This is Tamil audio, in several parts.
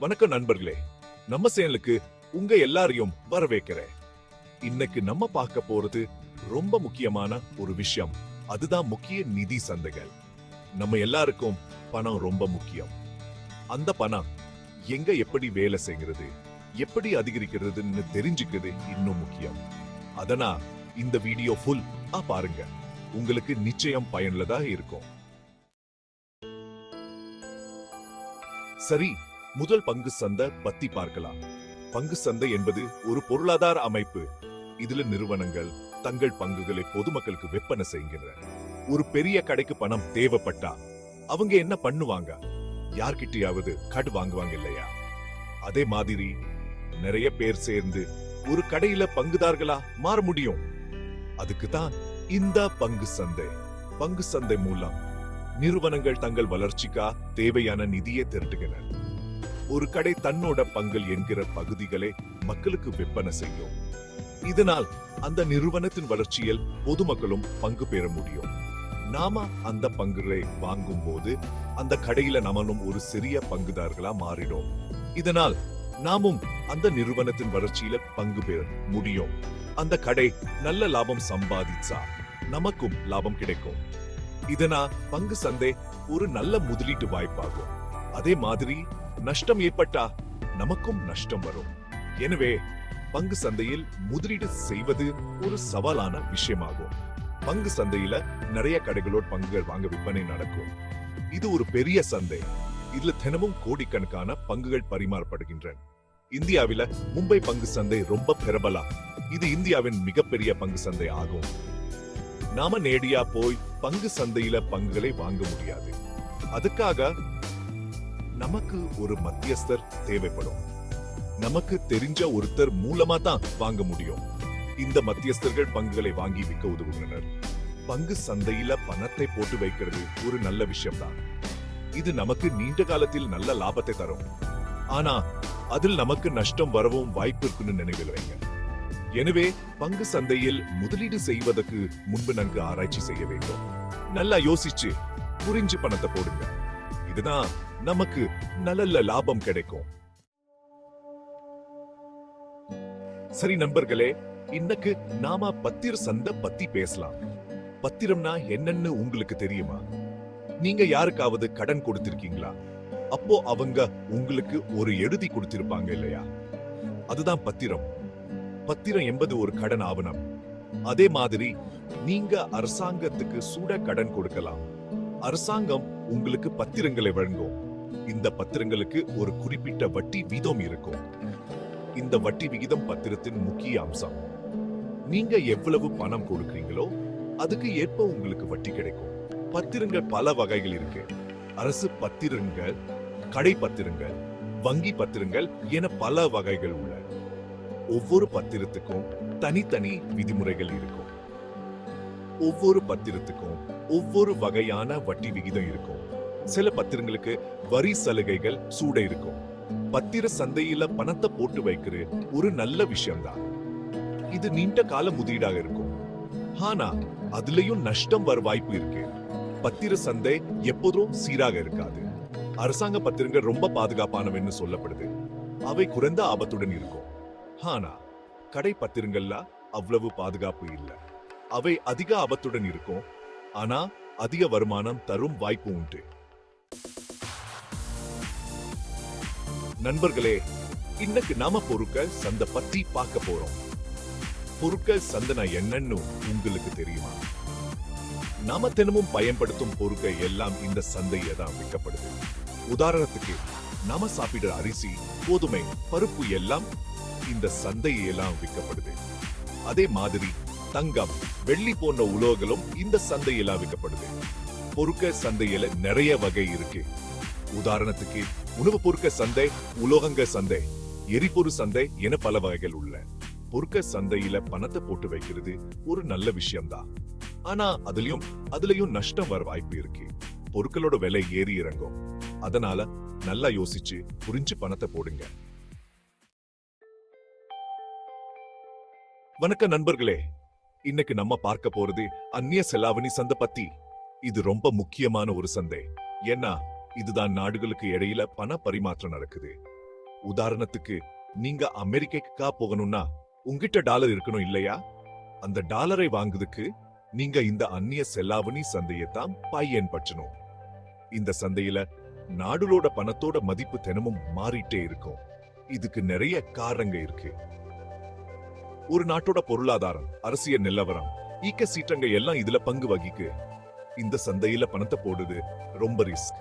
வணக்கம் நண்பர்களே. நம்ம சேனலுக்கு உங்க எல்லாரையும் வரவேற்கிறேன். இன்னைக்கு நம்ம பார்க்க போறது ரொம்ப முக்கியமான ஒரு விஷயம். அதுதான் முக்கிய நிதி சந்தைகள். நம்ம எல்லாருக்கும் பணம் ரொம்ப முக்கியம். அந்த பணம் எங்க எப்படி வேலை செய்கிறது எப்படி அதிகரிக்கிறதுன்னு தெரிஞ்சுக்கிறது இன்னும் முக்கியம். அதனா இந்த வீடியோ ஃபுல் பாருங்க. உங்களுக்கு நிச்சயம் பயனுள்ளதா இருக்கும். சரி முதல் பங்கு சந்தை பத்தி பார்க்கலாம். பங்கு சந்தை என்பது ஒரு பொருளாதார அமைப்பு. இதுல நிறுவனங்கள் தங்கள் பங்குகளை பொதுமக்களுக்கு விற்பனை செய்கின்றன. ஒரு பெரிய கடைக்கு பணம் தேவைப்பட்டா அவங்க என்ன பண்ணுவாங்க? யார்கிட்டயாவது கடு வாங்குவாங்க இல்லையா? அதே மாதிரி நிறைய பேர் சேர்ந்து ஒரு கடையில பங்குதார்களா மாற முடியும். அதுக்கு தான் இந்த பங்கு சந்தை. பங்கு சந்தை மூலம் நிறுவனங்கள் தங்கள் வளர்ச்சிக்கா தேவையான நிதியை திரட்டுகின்றன. ஒரு கடை தன்னோட பங்கல் என்கிற பகுதிகளை மக்களுக்கு விற்பனை செய்யும். இதனால் அந்த நிறுவனத்தின் வளர்ச்சியில் பொதுமக்களும் பங்கு பெற முடியும். நாம அந்த பங்குகளை வாங்கும் போது அந்த கடையில நம்மளும் ஒரு சிறிய பங்குதார்களா மாறிடும் இதனால் நாமும் அந்த நிறுவனத்தின் வளர்ச்சியில பங்கு பெற முடியும். அந்த கடை நல்ல லாபம் சம்பாதிச்சா நமக்கும் லாபம் கிடைக்கும். இதனா பங்கு சந்தை ஒரு நல்ல முதலீட்டு வாய்ப்பாகும். அதே மாதிரி நஷ்டம் ஏற்பட்டா நமக்கும் நஷ்டம் வரும். எனவே பங்கு சந்தையில் முதலீடு செய்வது ஒரு சவாலான விஷயமாகும். பங்கு சந்தையில நிறைய கடைகளோட பங்குகள் வாங்க விற்பனை நடக்கும். இது ஒரு பெரிய சந்தை. இதுல தினமும் கோடிக்கணக்கான பங்குகள் பரிமாறப்படுகின்றன. இந்தியாவில மும்பை பங்கு சந்தை ரொம்ப பிரபலா இது இந்தியாவின் மிகப்பெரிய பங்கு சந்தை ஆகும். நாம நேடியா போய் பங்கு சந்தையில பங்குகளை வாங்க முடியாது. அதுக்காக நமக்கு ஒரு மத்தியஸ்தர் தேவைப்படும். நமக்கு தெரிஞ்ச ஒருத்தர் மூலமா தான் வாங்க முடியும். இந்த மத்தியஸ்தர்கள் பங்குகளை வாங்கி விற்க உதவுகின்றனர். பங்கு சந்தையில பணத்தை போட்டு வைக்கிறது ஒரு நல்ல விஷயம்தான். இது நமக்கு நீண்ட காலத்தில் நல்ல லாபத்தை தரும். ஆனா அதில் நமக்கு நஷ்டம் வரவும் வாய்ப்பு இருக்குன்னு நினைவில் வைங்க. எனவே பங்கு சந்தையில் முதலீடு செய்வதற்கு முன்பு நன்கு ஆராய்ச்சி செய்ய வேண்டும். நல்லா யோசிச்சு புரிஞ்சு பணத்தை போடுங்க. இதுதான் நமக்கு நல்ல லாபம் கிடைக்கும். சரி நண்பர்களே இன்னைக்கு நாம பத்திர சந்தை பத்தி பேசலாம். பத்திரம்னா என்னன்னு உங்களுக்கு தெரியுமா? நீங்க யாருக்காவது கடன் கொடுத்திருக்கீங்களா? அப்போ அவங்க உங்களுக்கு ஒரு எழுதி கொடுத்திருப்பாங்க இல்லையா? அதுதான் பத்திரம். பத்திரம் என்பது ஒரு கடன் ஆவணம். அதே மாதிரி நீங்க அரசாங்கத்துக்கு சூட கடன் கொடுக்கலாம். அரசாங்கம் உங்களுக்கு பத்திரங்களை வழங்கும் இந்த பத்திரங்களுக்கு ஒரு குறிப்பிட்ட வட்டி வீதம் இருக்கும். இந்த வட்டி விகிதம் பத்திரத்தின் முக்கிய அம்சம். நீங்க எவ்வளவு பணம் கொடுக்கறீங்களோ அதுக்கு ஏற்ப உங்களுக்கு வட்டி கிடைக்கும். பத்திரங்கள் பல வகைகள் இருக்கு. அரசு பத்திரங்கள் கடை பத்திரங்கள் வங்கி பத்திரங்கள் என பல வகைகள் உள்ள ஒவ்வொரு பத்திரத்துக்கும் தனித்தனி விதிமுறைகள் இருக்கும். ஒவ்வொரு பத்திரத்துக்கும் ஒவ்வொரு வகையான வட்டி விகிதம் இருக்கும். சில பத்திரங்களுக்கு வரி சலுகைகள் சூட இருக்கும். பத்திர சந்தையில பணத்தை போட்டு வைக்கிற ஒரு நல்ல விஷயம்தான். இது நீண்ட கால முதலீடாக இருக்கும். ஆனா அதுலயும் நஷ்டம் வர வாய்ப்பு இருக்கு. பத்திர சந்தை எப்போதும் சீராக இருக்காது. அரசாங்க பத்திரங்கள் ரொம்ப பாதுகாப்பானவன்னு சொல்லப்படுது. அவை குறைந்த ஆபத்துடன் இருக்கும். ஆனா கடை பத்திரங்கள்ல அவ்வளவு பாதுகாப்பு இல்லை. அவை அதிக ஆபத்துடன் இருக்கும். ஆனா அதிக வருமானம் தரும் வாய்ப்பு உண்டு. நண்பர்களே இன்னைக்கு நாம பொருட்கள் சந்தை பத்தி பார்க்க போறோம். பொருட்கள் சந்தனா என்னன்னு உங்களுக்கு தெரியுமா? நாம தினமும் பயன்படுத்தும் பொருட்கள் எல்லாம் இந்த சந்தையில தான் விற்கப்படுது. உதாரணத்துக்கு நாம சாப்பிடுற அரிசி கோதுமை பருப்பு எல்லாம் இந்த சந்தையெல்லாம் விற்கப்படுது. அதே மாதிரி தங்கம் வெள்ளி போன்ற உலோகங்களும் இந்த சந்தையில் விற்கப்படுது பொருட்க சந்தையில நிறைய வகை இருக்கு. உதாரணத்துக்கு உணவு பொருட்க சந்தை உலோகங்க சந்தை எரிபொருள் சந்தை என பல வகைகள் உள்ள. பொருட்க சந்தையில பணத்தை போட்டு வைக்கிறது ஒரு நல்ல விஷயம்தான். ஆனா அதுலயும் அதுலயும் நஷ்டம் வர வாய்ப்பு இருக்கு. பொருட்களோட விலை ஏறி இறங்கும். அதனால நல்லா யோசிச்சு புரிஞ்சு பணத்தை போடுங்க. வணக்கம் நண்பர்களே. இன்னைக்கு நம்ம பார்க்க போறது அந்நிய செலாவணி சந்தை பத்தி. இது ரொம்ப முக்கியமான ஒரு சந்தை. ஏன்னா இதுதான் நாடுகளுக்கு இடையில பண பரிமாற்றம் நடக்குது. உதாரணத்துக்கு நீங்க அமெரிக்கா போகணும்னா உங்கிட்ட டாலர் இருக்கணும் இல்லையா? அந்த டாலரை வாங்குறதுக்கு நீங்க இந்த அந்நிய செலாவணி சந்தையை தான் பயன்படுத்தணும். இந்த சந்தையில நாடுகளோட பணத்தோட மதிப்பு தினமும் மாறிட்டே இருக்கும். இதுக்கு நிறைய காரணங்க இருக்கு. ஒரு நாட்டோட பொருளாதாரம் அரசியல் நிலவரம் ஈக்க சீற்றங்க எல்லாம் இதுல பங்கு வகிக்கு. இந்த சந்தையில பணத்தை போடுது ரொம்ப ரிஸ்க்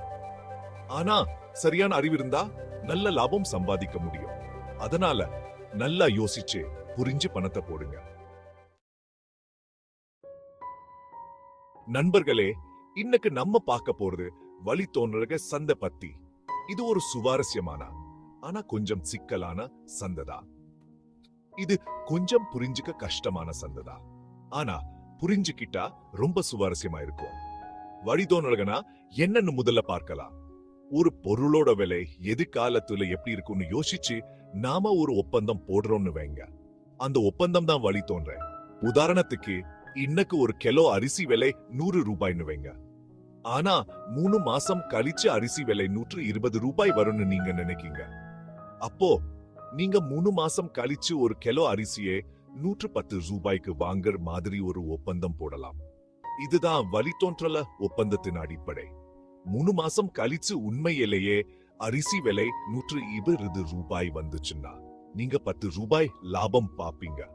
ஆனா சரியான அறிவு இருந்தா நல்ல லாபம் சம்பாதிக்க முடியும். அதனால நல்லா யோசிச்சு புரிஞ்சு பணத்தை போடுங்க. நண்பர்களே இன்னைக்கு நம்ம பார்க்க போறது வழி தோன்றக சந்தை பத்தி. இது ஒரு சுவாரஸ்யமான ஆனா கொஞ்சம் சிக்கலான சந்தைதான் இது கொஞ்சம் புரிஞ்சுக்க கஷ்டமான சந்ததா? ஆனா புரிஞ்சுக்கிட்டா ரொம்ப சுவாரஸ்யமா இருக்கும். வழி என்னன்னு முதல்ல பார்க்கலாம். ஒரு பொருளோட விலை எதிர்காலத்துல எப்படி இருக்கும்னு யோசிச்சு நாம ஒரு ஒப்பந்தம் போடுறோம்னு வைங்க. அந்த ஒப்பந்தம் தான் வழி தோன்ற. உதாரணத்துக்கு இன்னைக்கு ஒரு கிலோ அரிசி விலை நூறு ரூபாய்னு வைங்க. ஆனா மூணு மாசம் கழிச்சு அரிசி விலை நூற்று இருபது ரூபாய் வரும்னு நீங்க நினைக்கீங்க. அப்போ நீங்க மூணு மாசம் கழிச்சு ஒரு கிலோ அரிசியை நூற்று பத்து ரூபாய்க்கு வாங்குற மாதிரி ஒரு ஒப்பந்தம் போடலாம். இதுதான் வழித்தோன்றல ஒப்பந்தத்தின் அடிப்படை. மூணு மாசம் கழிச்சு உண்மையிலேயே அரிசி விலை நூற்று இருபது ரூபாய் வந்துச்சுன்னா நீங்க பத்து ரூபாய் லாபம் பாப்பீங்க.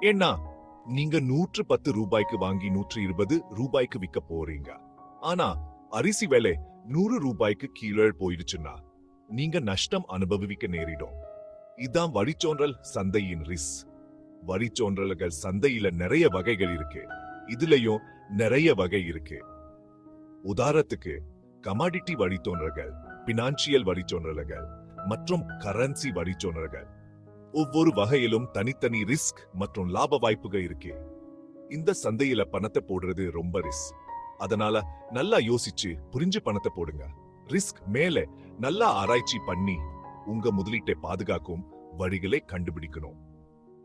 ஏன்னா நீங்க நூற்று பத்து ரூபாய்க்கு வாங்கி நூற்று இருபது ரூபாய்க்கு விற்க போறீங்க. ஆனா அரிசி விலை நூறு ரூபாய்க்கு கீழே போயிடுச்சுன்னா நீங்க நஷ்டம் அனுபவிக்க நேரிடும். இதான் வழிச்சோன்றல் சந்தையின் ரிஸ். வழிச்சோன்றல்கள் சந்தையில நிறைய வகைகள் இருக்கு. இதுலயும் நிறைய வகை இருக்கு. உதாரணத்துக்கு கமாடிட்டி வழித்தோன்றல்கள் பினான்சியல் வழிச்சோன்றல்கள் மற்றும் கரன்சி வழிச்சோன்றல்கள். ஒவ்வொரு வகையிலும் தனித்தனி ரிஸ்க் மற்றும் லாப வாய்ப்புகள் இருக்கு. இந்த சந்தையில பணத்தை போடுறது ரொம்ப ரிஸ்க் அதனால நல்லா யோசிச்சு புரிஞ்சு பணத்தை போடுங்க. ரிஸ்க் மேல நல்லா ஆராய்ச்சி பண்ணி உங்க முதலீட்டை பாதுகாக்கும் வழிகளை கண்டுபிடிக்கணும்.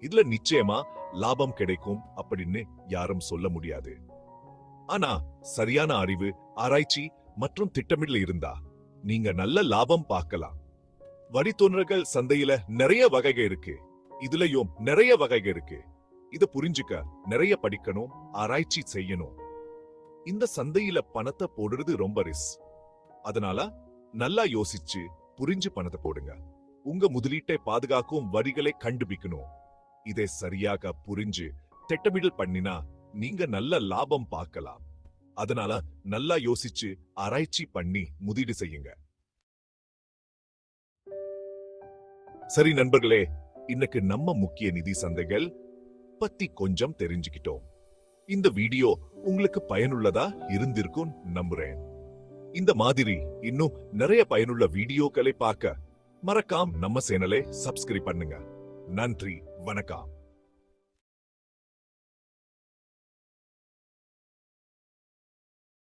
இதுல நிச்சயமா லாபம் கிடைக்கும் அப்படின்னு யாரும் சொல்ல முடியாது. ஆனா சரியான அறிவு ஆராய்ச்சி மற்றும் திட்டமிடல் இருந்தா நீங்க நல்ல லாபம் பார்க்கலாம். வழித்தோன்றல்கள் சந்தையில நிறைய வகைகள் இருக்கு. இதுலயும் நிறைய வகைகள் இருக்கு. இத புரிஞ்சுக்க நிறைய படிக்கணும் ஆராய்ச்சி செய்யணும். இந்த சந்தையில பணத்தை போடுறது ரொம்ப ரிஸ் அதனால நல்லா யோசிச்சு புரிஞ்சு பணத்தை போடுங்க. உங்க முதலீட்டை பாதுகாக்கும் வரிகளை கண்டுபிடிக்கணும் இதை சரியாக புரிஞ்சு திட்டமிடல் பண்ணினா நீங்க நல்ல லாபம் பார்க்கலாம். அதனால நல்லா யோசிச்சு ஆராய்ச்சி பண்ணி முதலீடு செய்யுங்க. சரி நண்பர்களே இன்னைக்கு நம்ம முக்கிய நிதி சந்தைகள் பத்தி கொஞ்சம் தெரிஞ்சுக்கிட்டோம். இந்த வீடியோ உங்களுக்கு பயனுள்ளதா இருந்திருக்கும் நம்புறேன். இந்த மாதிரி இன்னும் நிறைய பயனுள்ள வீடியோக்களை பார்க்க மறக்காம நம்ம சேனலை சப்ஸ்கிரைப் பண்ணுங்க. நன்றி வணக்கம்.